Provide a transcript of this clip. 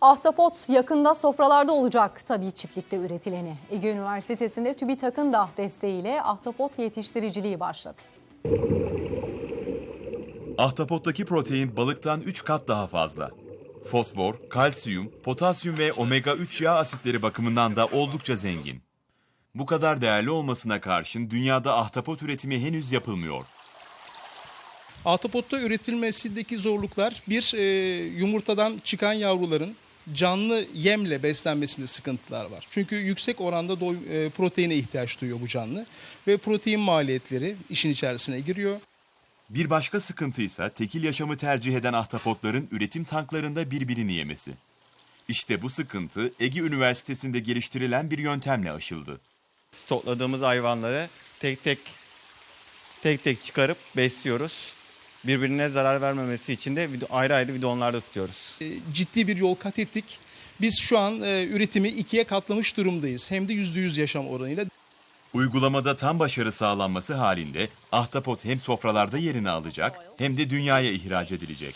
Ahtapot yakında sofralarda olacak tabii çiftlikte üretileni. Ege Üniversitesi'nde TÜBİTAK'ın da desteğiyle ahtapot yetiştiriciliği başladı. Ahtapottaki protein balıktan 3 kat daha fazla. Fosfor, kalsiyum, potasyum ve omega 3 yağ asitleri bakımından da oldukça zengin. Bu kadar değerli olmasına karşın dünyada ahtapot üretimi henüz yapılmıyor. Ahtapotta üretilmesindeki zorluklar bir e, yumurtadan çıkan yavruların canlı yemle beslenmesinde sıkıntılar var. Çünkü yüksek oranda doy- e, proteine ihtiyaç duyuyor bu canlı ve protein maliyetleri işin içerisine giriyor. Bir başka sıkıntı ise tekil yaşamı tercih eden ahtapotların üretim tanklarında birbirini yemesi. İşte bu sıkıntı Ege Üniversitesi'nde geliştirilen bir yöntemle aşıldı. stokladığımız hayvanları tek tek tek tek çıkarıp besliyoruz. Birbirine zarar vermemesi için de ayrı ayrı bidonlarda tutuyoruz. E, ciddi bir yol kat ettik. Biz şu an e, üretimi ikiye katlamış durumdayız. Hem de %100 yaşam oranıyla. Uygulamada tam başarı sağlanması halinde ahtapot hem sofralarda yerini alacak hem de dünyaya ihraç edilecek.